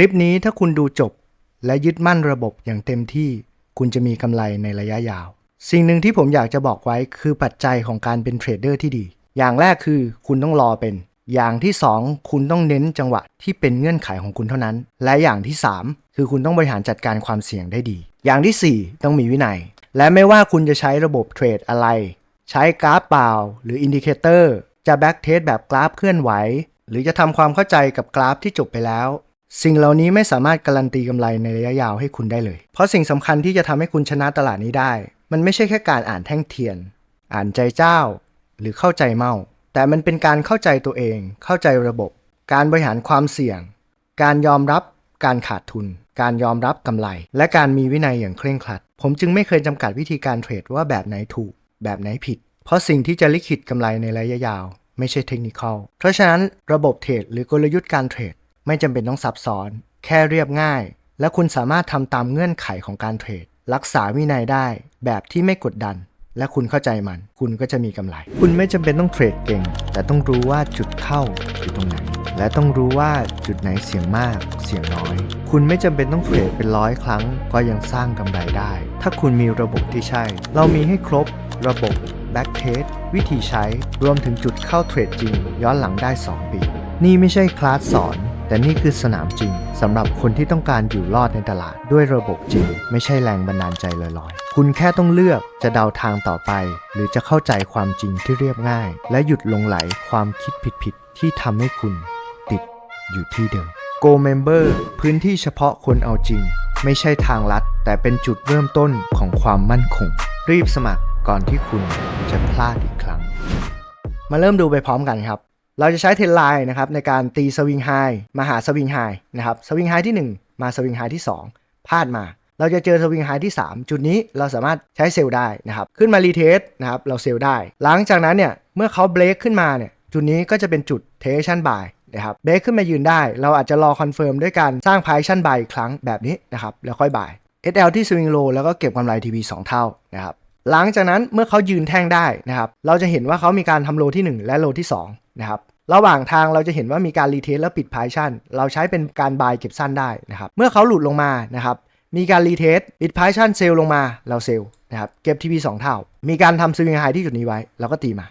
ลิปนี้ถ้าคุณดูจบและยึดมั่นระบบอย่างเต็มที่คุณจะมีกำไรในระยะยาว สิ่งหนึ่งที่ผมอยากจะบอกไว้คือปัจจัยของการเป็นเทรดเดอร์ที่ดี อย่างแรกคือคุณต้องรอเป็น อย่างที่ 2 คุณต้องเน้นจังหวะที่เป็นเงื่อนไขของคุณเท่านั้น และอย่างที่ 3 คือคุณต้องบริหารจัดการความเสี่ยงได้ดี อย่างทีสี่4 ต้องมีวินัย และไม่ว่าคุณจะใช้ระบบเทรดอะไร ใช้กราฟเปล่า หรืออินดิเคเตอร์จะแบ็กเทสแบบกราฟเคลื่อนไหว หรือจะทำความเข้าใจกับกราฟที่จบไปแล้ว สิ่งเหล่านี้ไม่สามารถการันตีกำไรในระยะยาวให้คุณได้เลย เพราะสิ่งสำคัญที่จะทำให้คุณชนะตลาดนี้ได้ มันไม่ใช่แค่การอ่านแท่งเทียน อ่านใจเจ้า หรือเข้าใจเมา แต่มันเป็นการเข้าใจตัวเอง เข้าใจระบบ การบริหารความเสี่ยง การยอมรับ การขาดทุน การยอมรับกำไร และการมีวินัยอย่างเคร่งครัด ผมจึงไม่เคยจำกัดวิธีการเทรดว่าแบบไหนถูก แบบไหนผิด เพราะสิ่งที่จะลิขิตกำไรในระยะยาว ไม่ใช่เทคนิคอลเพราะฉะนั้นระบบเทรดหรือกลยุทธ์การเทรด ไม่จำเป็นต้องซับซ้อน แค่เรียบง่าย และคุณสามารถทำตามเงื่อนไขของการเทรด รักษาวินัยได้แบบที่ไม่กดดัน และคุณเข้าใจมัน คุณก็จะมีกำไร คุณไม่จำเป็นต้องเทรดเก่ง แต่ต้องรู้ว่าจุดเข้าอยู่ตรงไหน และต้องรู้ว่าจุดไหนเสี่ยงมาก เสี่ยงน้อย คุณไม่จำเป็นต้องเทรดเป็นร้อยครั้ง ก็ยังสร้างกำไรได้ ถ้าคุณมีระบบที่ใช่ เรามีให้ครบระบบแบ็กเทสวิธีใช้รวมถึงจุดเข้าเทรดจริง ย้อนหลังได้ 2 ปี นี่ไม่ใช่คลาสสอน แต่นี่คือสนามจริงสำหรับคนที่ต้องการอยู่รอดในตลาดด้วยระบบจริง ไม่ใช่แรงบันดาลใจลอยๆ คุณแค่ต้องเลือกจะเดาทางต่อไป หรือจะเข้าใจความจริงที่เรียบง่าย และหยุดลงไหลความคิดผิดๆที่ทำให้คุณติดอยู่ที่เดิม Go Member พื้นที่เฉพาะคนเอาจริง ไม่ใช่ทางลัด แต่เป็นจุดเริ่มต้นของความมั่นคง รีบสมัครก่อนที่คุณจะพลาดอีกครั้ง มาเริ่มดูไปพร้อมกันครับ เราจะใช้เทรนไลน์นะครับในการตีสวิงไฮมาหาสวิงไฮนะครับสวิงไฮที่ 1 มาสวิงไฮที่ 2พลาดมา เราจะเจอสวิงไฮที่ 3 จุดนี้เราสามารถใช้เซลล์ได้นะครับขึ้นมารีเทสนะครับเราเซลล์ได้ หลังจากนั้นเนี่ยเมื่อเขาเบรกขึ้นมาเนี่ยจุดนี้ก็จะเป็นจุดเทชันบายนะครับเบรกขึ้นมายืนได้ เราอาจจะรอคอนเฟิร์มด้วยการสร้างพายชันบายอีกครั้งแบบนี้นะครับแล้วค่อยบาย SL ที่สวิงโลแล้วก็เก็บกำไร TP 2 เท่านะครับหลังจากนั้นเมื่อเขายืนแท่งได้นะครับเราจะเห็นว่าเขามีการทำโลที่ 1 และโลที่2นะครับ ระหว่างทางเราจะเห็นว่ามีการรีเทสแล้วปิดพายชั่น เราใช้เป็นการบายเก็บสั้นได้นะครับ เมื่อเขาหลุดลงมานะครับ มีการรีเทสปิดพายชั่นเซลลงมา เราเซลนะครับ เก็บ TP 2เท่า มีการทำสวิงไฮที่จุดนี้ไว้ เราก็ตีมา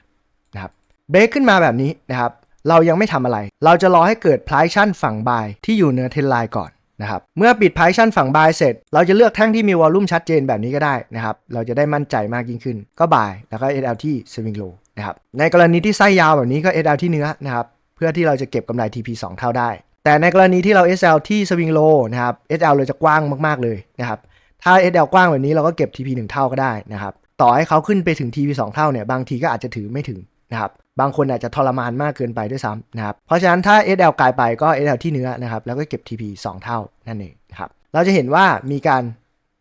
นะครับ เบรกขึ้นมาแบบนี้นะครับ เรายังไม่ทำอะไร เราจะรอให้เกิดพายชั่นฝั่งบายที่อยู่เหนือเทนไลน์ก่อนนะครับ เมื่อปิดพายชั่นฝั่งบายเสร็จ เราจะเลือกแท่งที่มีวอลลุ่มชัดเจนแบบนี้ก็ได้นะครับ เราจะได้มั่นใจมากยิ่งขึ้น ก็บาย แล้วก็ SL ที่ swing low นะครับในกรณีที่ไส้ยาวแบบนี้ก็ SL ที่เนื้อนะครับเพื่อที่เราจะเก็บกำไร TP 2 เท่าได้ แต่ในกรณีที่เรา SL ที่ swing low นะครับ SL เราจะกว้างมากๆเลยนะครับถ้า SL กว้างแบบนี้เราก็เก็บ TP 1 เท่าก็ได้นะครับต่อให้เขาขึ้นไปถึง TP 2 เท่าเนี่ยบางทีก็อาจจะถือไม่ถึงนะครับบางคนอาจจะทรมานมากเกินไปด้วยซ้ำนะครับ เพราะฉะนั้นถ้า SL กลายไปก็ SL ที่เนื้อนะครับ แล้วก็เก็บ TP 2 เท่านั่นเองนะครับ เราจะเห็นว่ามีการ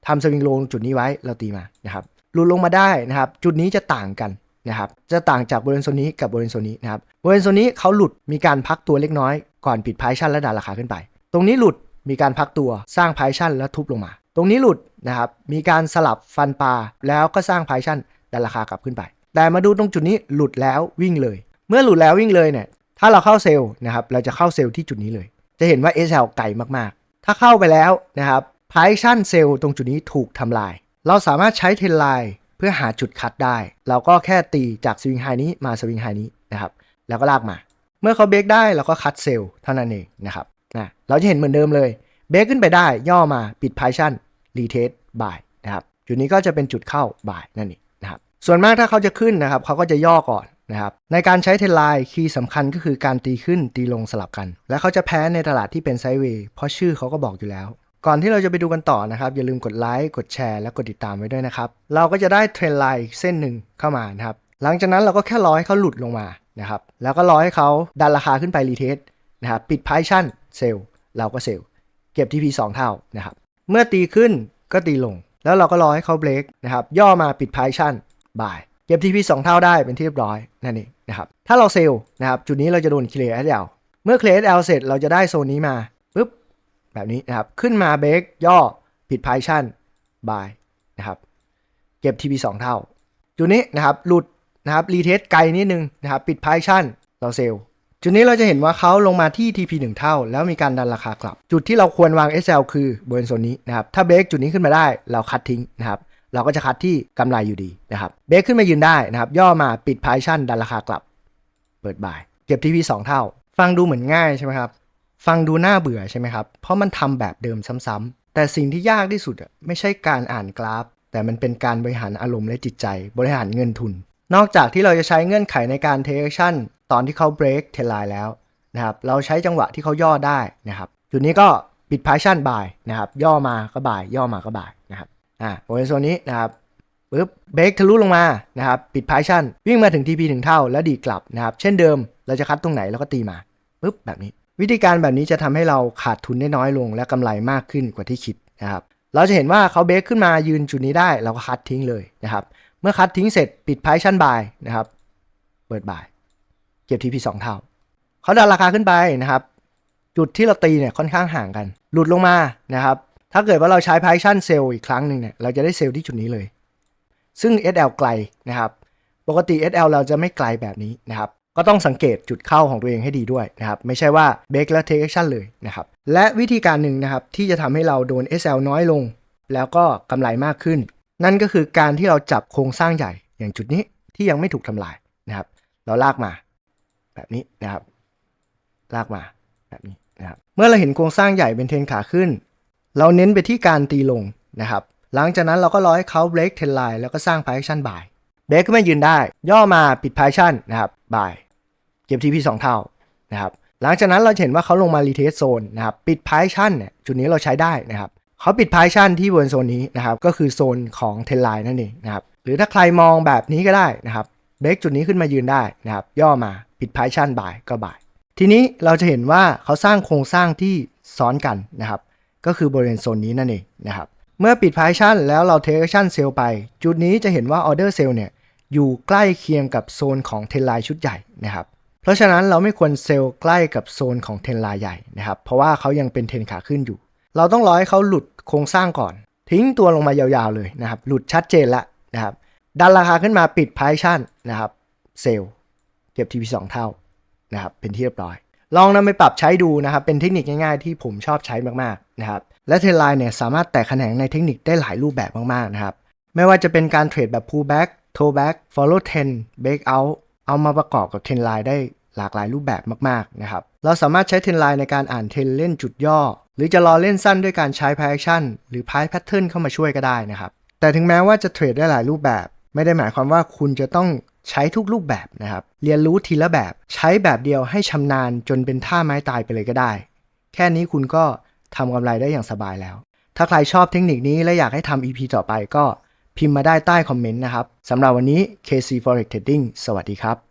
ทำสวิงโลงจุดนี้ไว้เราตีมานะครับหลุดลงมาได้นะครับ จุดนี้จะต่างกัน นะครับจะต่างจากบริเวณโซนนี้กับบริเวณโซนนี้นะครับบริเวณโซนนี้เขาหลุดมีการพักตัวเล็กน้อยก่อนปิดพายชั่นและดันราคาขึ้นไป ตรงนี้หลุดมีการพักตัวสร้างพายชั่นแล้วทุบลงมา ตรงนี้หลุดนะครับมีการสลับฟันปลาแล้วก็สร้างพายชั่นดันราคากลับขึ้นไป แต่มาดูตรงจุดนี้หลุดแล้ววิ่งเลย เมื่อหลุดแล้ววิ่งเลยเนี่ยถ้าเราเข้าเซลล์นะครับเราจะเข้าเซลล์ที่จุดนี้เลย จะเห็นว่า SL ไกลมากๆ ถ้าเข้าไปแล้วนะครับพายชั่นเซลล์ตรงจุดนี้ถูกทำลาย เราสามารถใช้เทรนไลน์ เพื่อหาจุดคัดได้ เราก็แค่ตีจากสวิงไฮนี้มาสวิงไฮนี้นะครับ แล้วก็ลากมา เมื่อเขาเบรกได้เราก็คัดเซลล์เท่านั้นเองนะครับนะเราจะเห็นเหมือนเดิมเลยเบรกขึ้นไปได้ย่อมาปิดพายชั่นรีเทสบ่ายนะครับจุดนี้ก็จะเป็นจุดเข้าบ่ายนั่นเองนะครับส่วนมากถ้าเขาจะขึ้นนะครับเขาก็จะย่อก่อนนะครับในการใช้เทรนไลน์คีย์สำคัญก็คือการตีขึ้นตีลงสลับกัน และเขาจะแพ้ในตลาดที่เป็นไซด์เวย์เพราะชื่อเขาก็บอกอยู่แล้ว ก่อนที่เราจะไปดูกันต่อนะครับ อย่าลืมกดไลค์กดแชร์และกดติดตามไว้ด้วยนะครับ เราก็จะได้เทรนไลน์อีกเส้นหนึ่งเข้ามานะครับ หลังจากนั้นเราก็แค่รอให้เขาหลุดลงมานะครับ แล้วก็รอให้เขาดันราคาขึ้นไปรีเทสนะครับปิดพายชั่นเซลล์เราก็เซลล์เก็บ TP 2 เท่านะครับ เมื่อตีขึ้นก็ตีลง แล้วเราก็รอให้เขาเบรกนะครับ ย่อมาปิดพายชั่นบ่ายเก็บ TP 2 เท่าได้เป็นที่เรียบร้อยนั่นเองนะครับ ถ้าเราเซลล์นะครับ จุดนี้เราจะโดนเคลียร์ SL เมื่อเคลียร์ SL เสร็จเราจะได้โซนนี้มา แบบนี้นะครับ ขึ้นมาเบรกย่อผิดพายชั่นบายนะครับ เก็บ TP 2 เท่า จุดนี้นะครับหลุดนะครับรีเทสไกลนิดนึงนะครับปิดพายชั่นเราเซลล์จุดนี้เราจะเห็นว่าเขาลงมาที่ TP 1 เท่า แล้วมีการดันราคากลับ จุดที่เราควรวาง SL คือบริเวณโซนนี้นะครับถ้าเบรกจุดนี้ขึ้นมาได้เราคัดทิ้งนะครับเราก็จะคัดที่กำไรอยู่ดีนะครับเบรกขึ้นมายืนได้นะครับย่อมาปิดพายชั่นดันราคากลับ เปิดบ่าย เก็บ TP 2 เท่า ฟังดูเหมือนง่ายใช่ไหมครับ ฟังดูน่าเบื่อใช่ไหมครับ เพราะมันทำแบบเดิมซ้ำๆแต่สิ่งที่ยากที่สุดไม่ใช่การอ่านกราฟ แต่มันเป็นการบริหารอารมณ์และจิตใจ บริหารเงินทุน นอกจากที่เราจะใช้เงื่อนไขในการ take action ตอนที่เขา break t e l line แล้วนะครับเราใช้จังหวะที่เขาย่อได้นะครับจุดนี้ก็ปิด partial buy นะครับย่อมาก็บ่าย ย่อมาก็บ่ายนะครับอ่าบริเวณโซนนี้นะครับปึ๊บเบรกทะลุลงมานะครับปิดพายชั่นวิ่งมาถึง TP ถึงเท่าแล้วดีกลับนะครับเช่นเดิมเราจะคัดตรงไหนเราก็ตีมาปึ๊บแบบนี้ วิธีการแบบนี้จะทำให้เราขาดทุนได้น้อยลง และกำไรมากขึ้นกว่าที่คิดนะครับ เราจะเห็นว่าเขาเบรกขึ้นมายืนจุดนี้ได้เราก็คัดทิ้งเลยนะครับ เมื่อคัดทิ้งเสร็จปิดพายชั่นบายนะครับ เปิดบ่าย เก็บ TP 2เท่า เขาดันราคาขึ้นไปนะครับ จุดที่เราตีเนี่ยค่อนข้างห่างกัน หลุดลงมานะครับ ถ้าเกิดว่าเราใช้พายชั่นเซลล์อีกครั้งหนึ่งเนี่ยเราจะได้เซลล์ที่จุดนี้เลย ซึ่ง SL ไกลนะครับ ปกติ SL เราจะไม่ไกลแบบนี้นะครับ ก็ต้องสังเกตจุดเข้าของตัวเองให้ดีด้วยนะครับ ไม่ใช่ว่าเบรกแล้ว take action เลยนะครับ และวิธีการหนึ่งนะครับ ที่จะทำให้เราโดน SL น้อยลง แล้วก็กำไรมากขึ้น นั่นก็คือการที่เราจับโครงสร้างใหญ่อย่างจุดนี้ที่ยังไม่ถูกทำลายนะครับ เราลากมา แบบนี้นะครับ ลากมาแบบนี้นะครับเมื่อเราเห็นโครงสร้างใหญ่เป็นเทรนขาขึ้น เราเน้นไปที่การตีลงนะครับ หลังจากนั้นเราก็รอให้เขา break trend line แล้วก็สร้าง position buy เบรกขึ้นมายืนได้ ย่อมาปิด position นะครับ buy เก็บ TP 2เท่านะครับหลังจากนั้นเราเห็นว่าเขาลงมา retest zone นะครับปิด position เนี่ยจุดนี้เราใช้ได้นะครับเขาปิด position ที่บนโซนนี้นะครับก็คือโซนของ trend line นั่นเองนะครับหรือถ้าใครมองแบบนี้ก็ได้นะครับเบรกจุดนี้ขึ้นมายืนได้นะครับย่อมาปิด position buy ก็ buy ทีนี้เราจะเห็นว่าเขาสร้างโครงสร้างที่ซ้อนกันนะครับก็คือบริเวณโซนนี้นั่นเองนะครับเมื่อปิดพายชั่นแล้วเราเทคชั่นเซลไป จุดนี้จะเห็นว่าออเดอร์เซลเนี่ยอยู่ใกล้เคียงกับโซนของเทนไลน์ชุดใหญ่นะครับ เพราะฉะนั้นเราไม่ควรเซลใกล้กับโซนของเทนลน์ใหญ่นะครับ เพราะว่าเขายังเป็นเทนขาขึ้นอยู่ เราต้องรอให้เขาหลุดโครงสร้างก่อน ทิ้งตัวลงมายาวๆเลยนะครับ หลุดชัดเจนแล้วนะครับ ดันราคาขึ้นมาปิดพายชั่นนะครับ เซลเก็บ TP 2เท่านะครับ เป็นที่เรียบร้อย ลองนำไปปรับใช้ดูนะครับ เป็นเทคนิคง่ายๆที่ผมชอบใช้มากๆนะครับ และเทนไลน์เนี่ยสามารถแตกแขนงในเทคนิคได้หลายรูปแบบมากๆนะครับ ไม่ว่าจะเป็นการเทรดแบบ pullback throwback follow trend breakout เอามาประกอบกับเทรนไลน์ได้หลากหลายรูปแบบมากๆนะครับ เราสามารถใช้เทรนไลน์ในการอ่านเทรนเล่นจุดย่อ หรือจะรอเล่นสั้นด้วยการใช้ price action หรือ price pattern เข้ามาช่วยก็ได้นะครับ แต่ถึงแม้ว่าจะเทรดได้หลายรูปแบบ ไม่ได้หมายความว่าคุณจะต้องใช้ทุกรูปแบบนะครับ เรียนรู้ทีละแบบ ใช้แบบเดียวให้ชำนาญจนเป็นท่าไม้ตายไปเลยก็ได้ แค่นี้คุณก็ทำกำไรได้อย่างสบายแล้ว ถ้าใครชอบเทคนิคนี้และอยากให้ทำ EP ต่อไปก็ พิมพ์มาได้ใต้คอมเมนต์นะครับสำหรับวันนี้ KC Forex Trading สวัสดีครับ